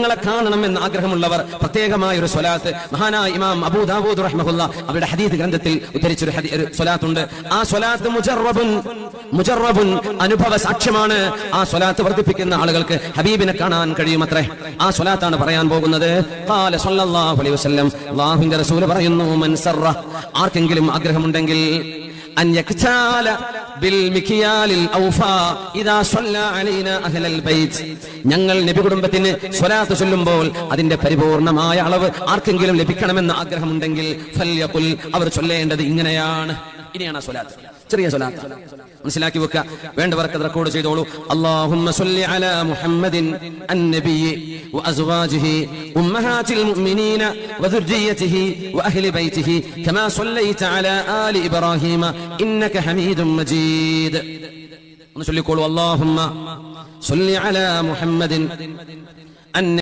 തങ്ങളെ കാണണം എന്ന് ആഗ്രഹമുള്ളവർ പ്രത്യേകമായ ഒരു സ്വലാത്ത്. മഹാനായ ഇമാം അബൂദാബൂദ് റഹ്മുല്ല അവരുടെ ഹദീദ് ഗ്രന്ഥത്തിൽ ഉദ്ധരിച്ചൊരു ഒരു സ്വലാത്തുണ്ട്. ആ സ്വലാത്ത് മുജറബുൻ മുജറബുൻ അനുഭവ സാക്ഷ്യമാണ്. ആ സ്വലാത്ത് വർദ്ധിപ്പിക്കുന്ന ആളുകൾക്ക് ഹബീബിനെ കാണാൻ കഴിയുമത്രേ. ആ സ്വലാത്താണ് പറയാൻ പോകുന്നത്. സല്ലല്ലാഹു അലൈഹി വസല്ലം. അല്ലാഹുവിന്റെ റസൂൽ പറയുന്നു ആർക്കെങ്കിലും ആഗ്രഹമുണ്ടെങ്കിൽ ഞങ്ങൾ നബി കുടുംബത്തിന് സ്വലാത്ത് ചൊല്ലുമ്പോൾ അതിന്റെ പരിപൂർണമായ അളവ് ആർക്കെങ്കിലും ലഭിക്കണമെന്ന് ആഗ്രഹമുണ്ടെങ്കിൽ അവർ ചൊല്ലേണ്ടത് ഇങ്ങനെയാണ്. ഇനിയാണ് സ്വലാത്ത്. ചെറിയ സ്വലാത്ത്. മനസ്സിലാക്കി വെക്കുക. വേണ്ടവർക്ക് അത് റെക്കോർഡ് ചെയ്തോളൂ. അല്ലാഹുമ്മ സല്ലി അലാ മുഹമ്മദിൻ അന്നബിയി വഅസ്വാജിഹി ഉമ്മഹാതിൽ മുഅ്മിനീന വദുർരിയതിഹി വഅഹ്ലി ബൈതിഹി കമാ സല്ലൈത അലാ ആലി ഇബ്രാഹീമ ഇന്നക ഹമീദും മജീദ്. ഒന്ന് ചൊല്ലിക്കോളൂ. അല്ലാഹുമ്മ സല്ലി അലാ മുഹമ്മദിൻ അന്ന